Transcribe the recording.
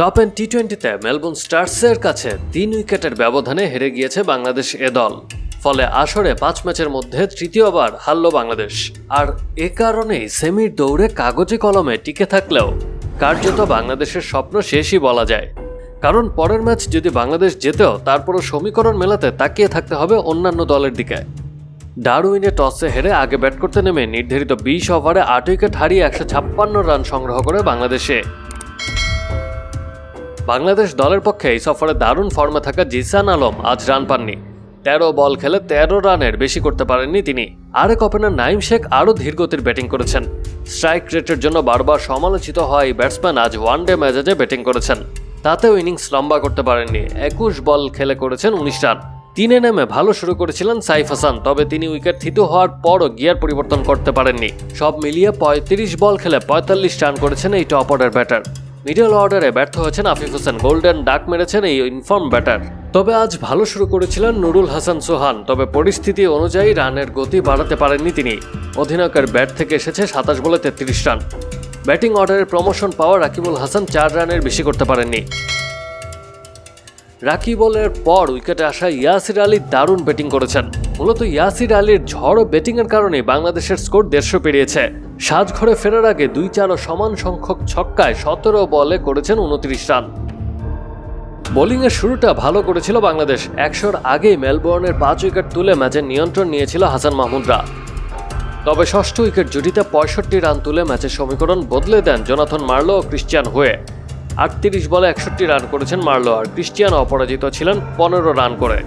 Top and টি টোয়েন্টিতে Melbourne স্টার্সের কাছে তিন উইকেটের ব্যবধানে হেরে গিয়েছে বাংলাদেশ এ দল। ফলে আসরে পাঁচ ম্যাচের মধ্যে তৃতীয়বার হারল বাংলাদেশ। আর এ কারণেই সেমির দৌড়ে কাগজে কলমে টিকে থাকলেও কার্যত বাংলাদেশের স্বপ্ন শেষই বলা যায়। কারণ পরের ম্যাচ যদি বাংলাদেশ যেতেও তারপরও সমীকরণ মেলাতে তাকিয়ে থাকতে হবে অন্যান্য দলের দিকে। ডারউইনে টসে হেরে আগে ব্যাট করতে নেমে নির্ধারিত বিশ ওভারে আট উইকেট হারিয়ে একশো ছাপ্পান্ন রান সংগ্রহ করে বাংলাদেশে। বাংলাদেশ দলের পক্ষে এই সফরে দারুণ ফর্মে থাকা জিসান আলম আজ রান পাননি। তেরো বল খেলে তেরো রানের বেশি করতে পারেননি তিনি। আরেক ওপেনার নাইম শেখ আরও ধীরগতির ব্যাটিং করেছেন। স্ট্রাইক রেটের জন্য বারবার সমালোচিত হওয়া এই ব্যাটসম্যান আজ ওয়ান ডে ম্যাচে ব্যাটিং করেছেন। তাতেও ইনিংস লম্বা করতে পারেননি। একুশ বল খেলে করেছেন উনিশ রান। তিনে নেমে ভালো শুরু করেছিলেন সাইফ হাসান, তবে তিনি উইকেট থিতু হওয়ার পরও গিয়ার পরিবর্তন করতে পারেননি। সব মিলিয়ে পঁয়ত্রিশ বল খেলে পঁয়তাল্লিশ রান করেছেন এই টপ অর্ডার ব্যাটার। মিডল অর্ডারে ব্যর্থ হয়েছেন আফিফ হোসেন। গোল্ডেন ডাক মেরেছেন এই ইনফর্ম ব্যাটার তবে আজ ভালো শুরু করেছিলেন নুরুল হাসান সোহান, তবে পরিস্থিতি অনুযায়ী রানের গতি বাড়াতে পারেননি তিনি। অধিনায়কের ব্যাট থেকে এসেছে সাতাশ বলে তেত্রিশ রান। ব্যাটিং অর্ডারের প্রমোশন পাওয়া রাকিবুল হাসান চার রানের বেশি করতে পারেননি। রাকিবলের পর উইকেটে আসা ইয়াসির আলী দারুণ ব্যাটিং করেছেন। মূলত ইয়াসির আলীর ঝড় ব্যাটিংয়ের কারণে বাংলাদেশের স্কোর দেড়শো পেরিয়েছে। সাজঘরে ফেরার আগে দুই চার সমান সংখ্যক ছক্কায় সতেরো বলে করেছেন উনত্রিশ রান। বোলিংয়ের শুরুটা ভালো করেছিল বাংলাদেশ। একশোর আগেই মেলবোর্নের পাঁচ উইকেট তুলে ম্যাচের নিয়ন্ত্রণ নিয়েছিল হাসান মাহমুদরা। তবে ষষ্ঠ উইকেট জুটিতে পঁয়ষট্টি রান তুলে ম্যাচের সমীকরণ বদলে দেন জোনাথন মার্লো ও ক্রিশ্চিয়ান হয়ে। আটত্রিশ বলে একষট্টি রান করেছেন মার্লো, আর ক্রিশ্চিয়ান অপরাজিত ছিলেন পনেরো রান করে।